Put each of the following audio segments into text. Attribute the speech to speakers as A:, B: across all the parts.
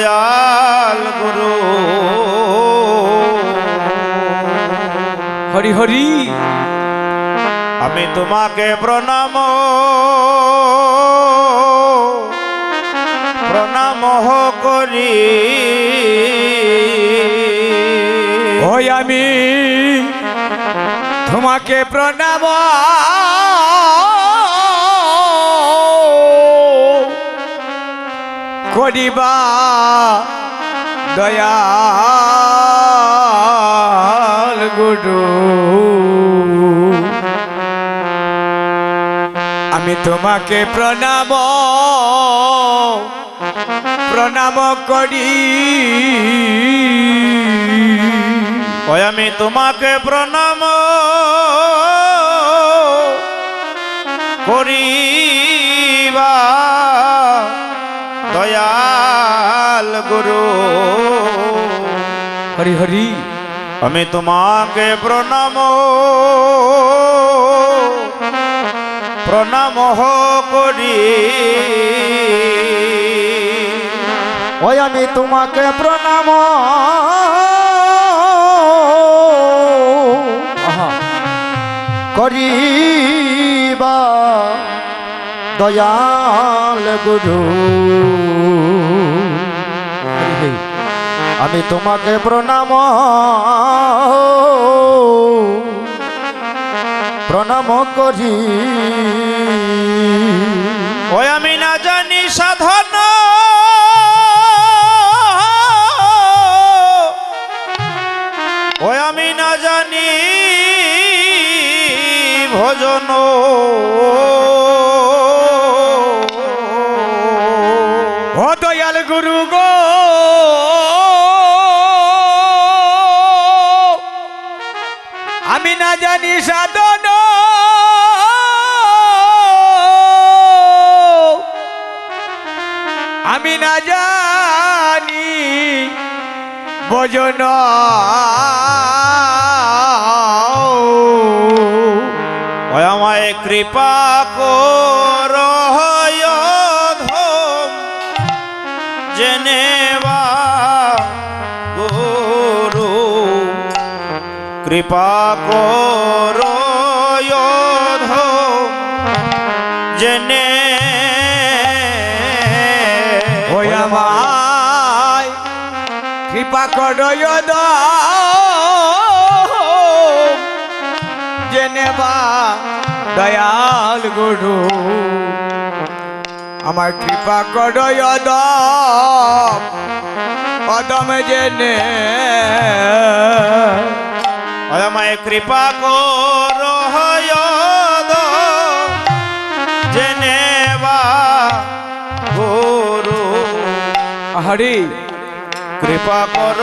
A: দয়াল গুরু।
B: হরি হরি।
A: আমি তোমাকে প্রণাম। প্রণাম করি।
B: ওই আমি তোমাকে প্রণাম। করিবা দয়াল গুরু। আমি তোমাকে প্রণাম প্রণাম করি।
A: ওই আমি তোমাকে প্রণাম করিবা গুরু
B: হরি হরি
A: আমি তোমাকে প্রণাম প্রণাম করি
C: ওই আমি তোমাকে প্রণাম করিবা দয়াল গুরু আমি তোমাকে প্রণাম। প্রণাম করি।
A: ওই আমি না জানি সাধন। ওই আমি না জানি ভজন।
B: সাধন। আমি না জানি
A: ওই আমায় কৃপা কর ধম কৃপা কর জেনে
B: ওই আমায় কৃপা করয় জেনেবা দয়াল গুরু। আমার কৃপা করয় অদম জেনে।
A: আমায় কৃপা কর জেনেবা গুরু
B: হরি
A: কৃপা কর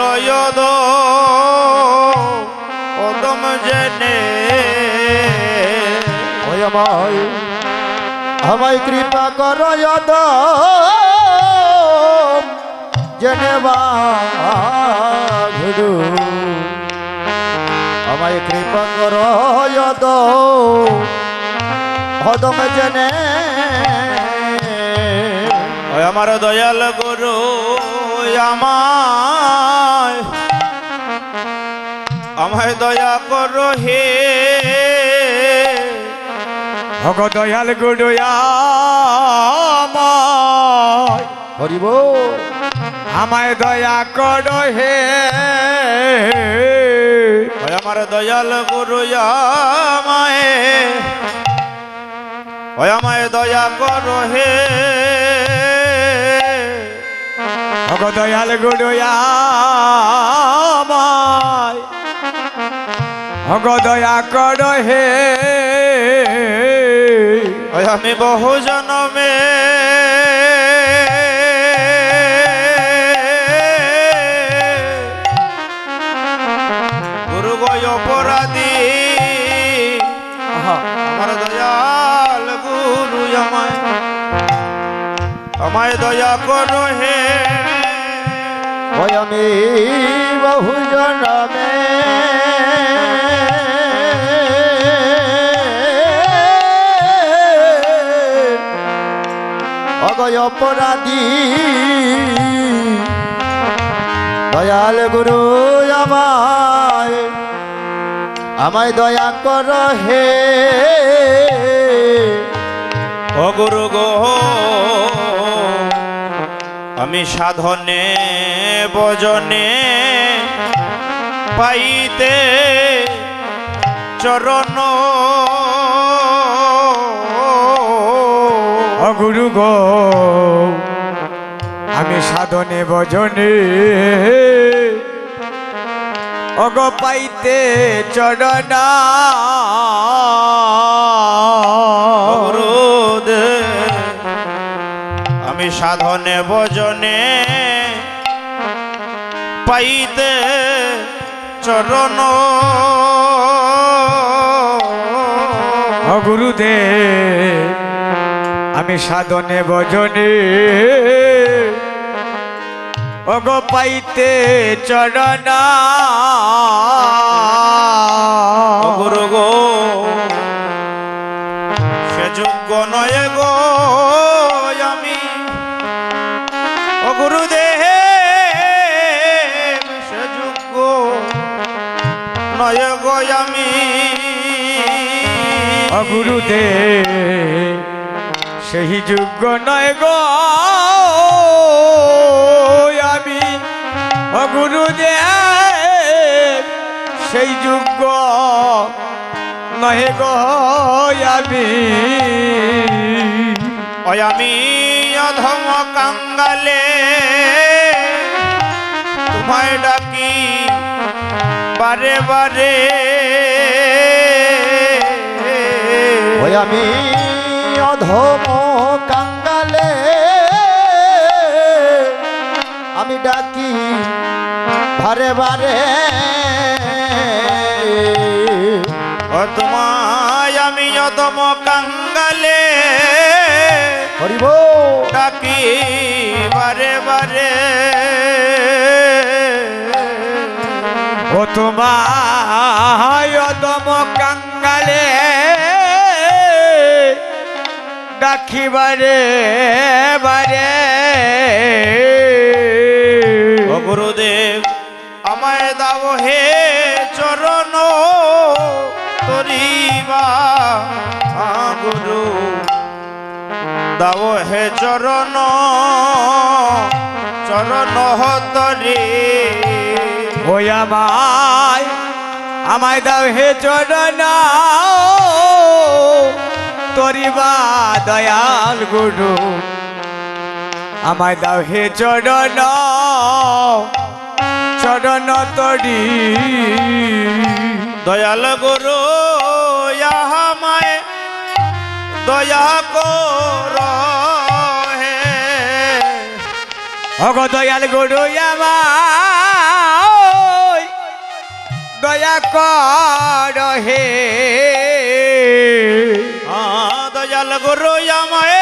A: ওদম জেনে।
C: আমায় আমায় কৃপা কর জেনেবা গুরু আমায় কৃপা কর হদম জেনে।
A: আমার দয়াল গুরু আমায়। আমায় দয়া করো হে।
B: ভগ দয়াল গুরু, আমায়।
C: হরিব
B: আমায় দয়া কর হে।
A: আমার দয়াল গুরু আমায়। ওই আমায় দয়া করো হে।
B: ভগ দয়াল গুরু আমায়। ভগ দয়া কর হে।
A: আমি বহু জনমে গয় অপরাধী। আমার দয়াল গুরু আমায় আমায় দয়া করো হে।
C: আমি বহু জনমে। অগয় অপরাধী। দয়াল গুরু আমায়। আমায় দয়া কর হে।
A: ও গুরু গো আমি সাধনে বজনে পাইতে চরণ।
B: অগুরু গো আমি সাধনে বজনে অগ পাইতে চরণা
A: গুরুদেব আমি সাধনে বজনে পাইতে চরণ
B: অগুরুদে আমি সাধনে ভজনে অগ পাইতে চরণা।
A: গো, সে যোগ্য নয় গো আমি। ও গুরুদেব, সে যোগ্য নয় গো আমি।
B: অগুরুদে সেই যোগ্য নয় গো অগুরুদে সেই যোগ্য নহে গো আমি।
A: ওই আমি অধম কাঙ্গালে, তোমায় ডাকি বারে বারে।
C: আমি অধম কাঙ্গালে, আমি ডাকি বারে বারে।
A: ও তোমায় আমি অধম কাঙ্গালে
C: হরিব।
A: ডাকি বারে বারে।
B: ও তোমায় অদম কাঙ্গালে ডাকিবারে বারে
A: বারে। গুরুদেব আমায় দাও হে চরণ তরিবা গুরু দাও হে চরণ চরণ তরি
B: ওই আমায় আমায় দাও হে চরণ, তরিবা দয়াল গুরু। আমায় দাও হে চরণ চরণ তরি।
A: দয়াল গুরু আমায় দয়া কর হে।
B: অগ দয়াল গুরু আমায় দয়া কর হে।
A: দয়াল গুরু আমায়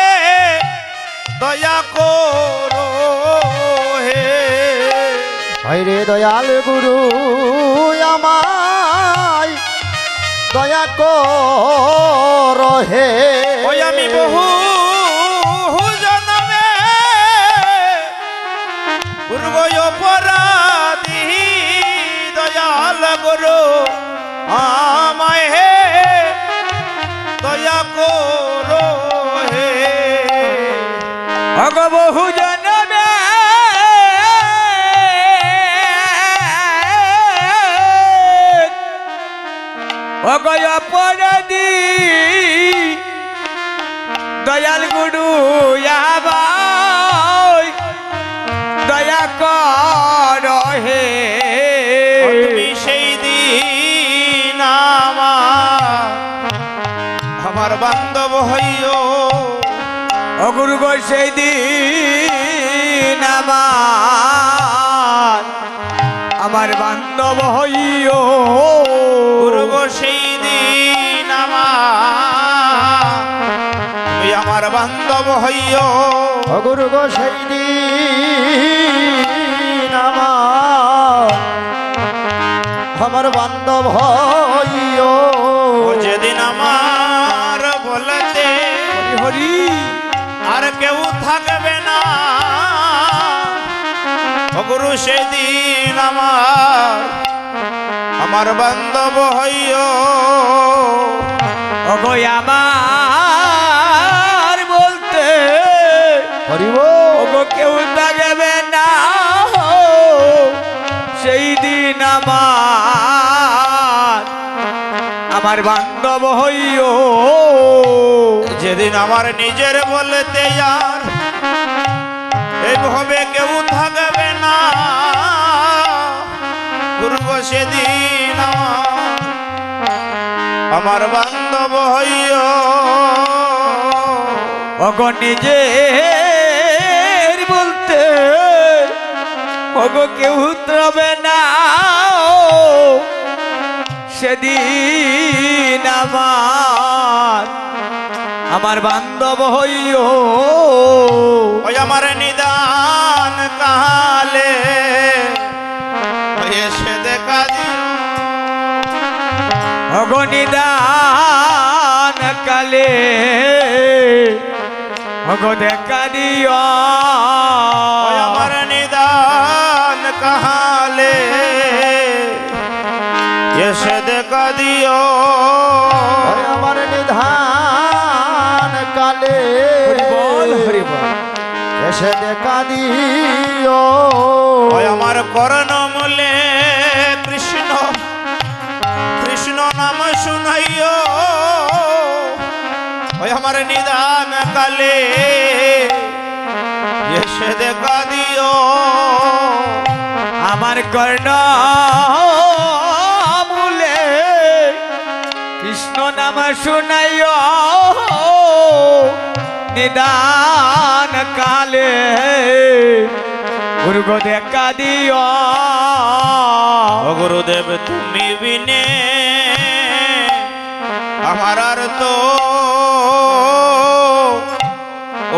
A: দয়া করো।
C: রে দয়াল গুরু আমায় দয়া কর হে।
A: ওই আমি বহু জনমে পূর্ব অপরাধী দয়াল গুরু আমায় হে দয়া করো হে।
B: অগ বহু জনমে অগ অপরাধী দয়াল গুরু দয়া কর হে।
A: তুমি সেই দিন আমার বান্ধব হইও।
B: অগুরু গো সেই দিন আমার। আমার বান্ধব হইও।
A: সেই দিন আমার তুই আমার বান্ধব হইও।
C: অগুরু গো সেই দিন আমার আমার বান্ধব হইও।
A: যেদিন আমার বলতে
B: হরি
A: আর কেউ থাকবে না গুরু সেদিন আমার আমার বান্ধব হইও।
B: ওগো আমার বলতে কেউ থাকবে না। সেই দিন আমার আমার বান্ধব হইও।
A: যেদিন আমার নিজের বলতে যার এইভাবে কেউ থাকবে না। সেদিন আমার বান্ধব হইও।
B: ওগো নিজে বলতে ওগো কেউ তবে না। সেদিন আমার আমার বান্ধব হইও।
A: ওই আমার নিদান কালে
B: অগনিদান কালে। অগ দেখা দিও।
A: আমার নিদান কালে এসে দেখা দিও।
C: আমার নিধান কালে।
B: বল হরি বল।
C: এসে দেখা দিও।
A: আমার করণ শুনাইও। ওই আমার নিদান কালে এসে দেখা দিও।
B: আমার কর্ণ মূলে কৃষ্ণ নাম শুনাইও। নিদান কালে গুরুগ দেখা দিও।
A: গুরুদেব, তুমি বিনে আমার আর তো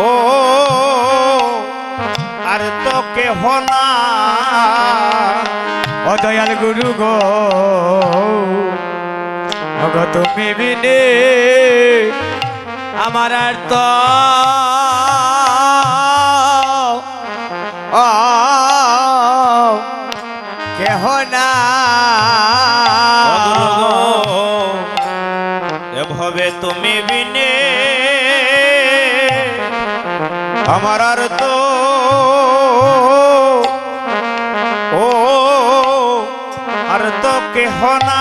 A: ও, আর তো কেহ না।
B: ও দয়াল গুরু গো তুমি বিনে আমার আর তো
A: আমার আর তো ও আর তো কেহ না।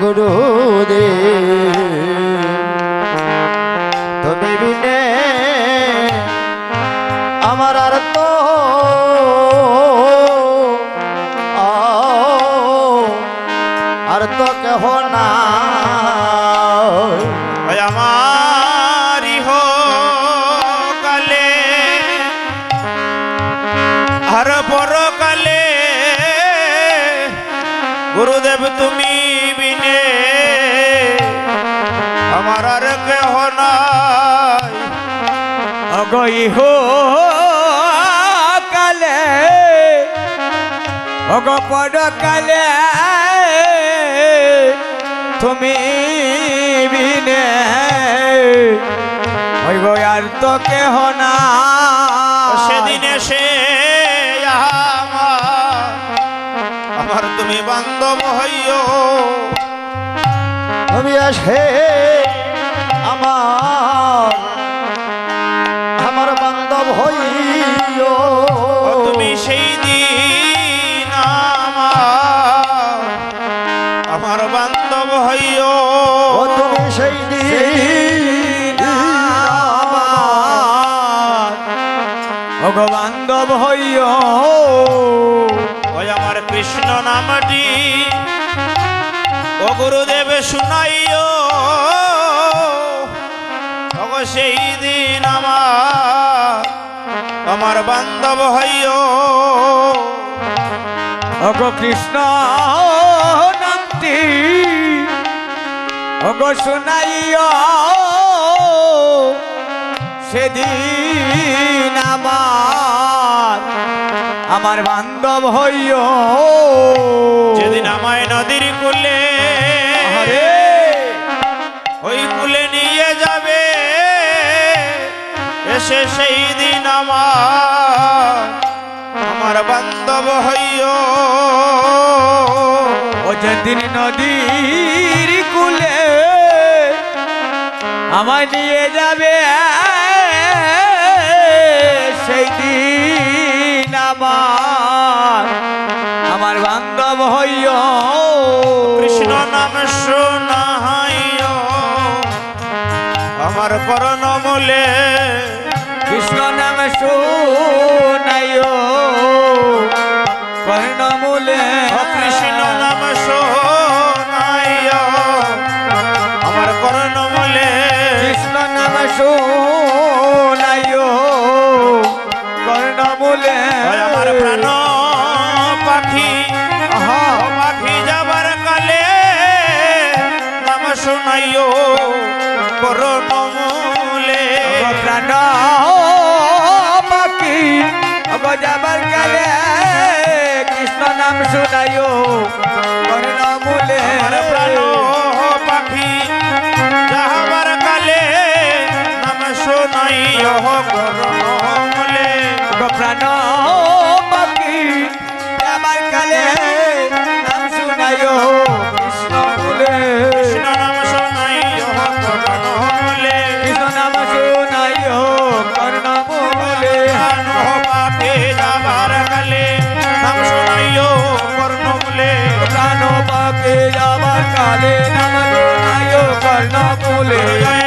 C: গুরুদেব তুমি বিনে আমার আর আর তো কেহ না।
A: পরকালে গুরুদেব তুমি বিনে। আমার আর কেহ নাই।
B: অগই হো কালে অগ পদ কালে তুমি বিনে। ওই গো আর তো কেহ না
A: সেদিন এসে আমার তুমি বান্ধব হইও।
C: তুমি আসে আমার আমার বান্ধব হইও।
A: কৃষ্ণ নামটি ও গুরুদেব শুনাইও। সেই দিন আমার আমার বান্ধব হইও।
B: অগ কৃষ্ণ নামটি অগ শুনাইও। সেদিন আমার আমার বান্ধব হইও।
A: যেদিন আমায় নদীর কুলে ওই কুলে নিয়ে যাবে এসে সেই দিন আমার আমার বান্ধব হইও।
B: ও যেদিন নদীর কুলে আমায় নিয়ে যাবে সেই দিন আমার আমার বান্ধব হইয়
A: কৃষ্ণ নাম শোনাইও। আমার করণ প্রাণ পাখি যাবার কালে
B: কৃষ্ণ নাম শুনাইও কর্ণমূলে
A: আমার প্রাণ পাখি যাহাবার কালে নাম শোনাইও করণ মূলে
B: প্রাণ পাখি যাবার
A: যাবার কালে নাম কর্ণ
B: বলে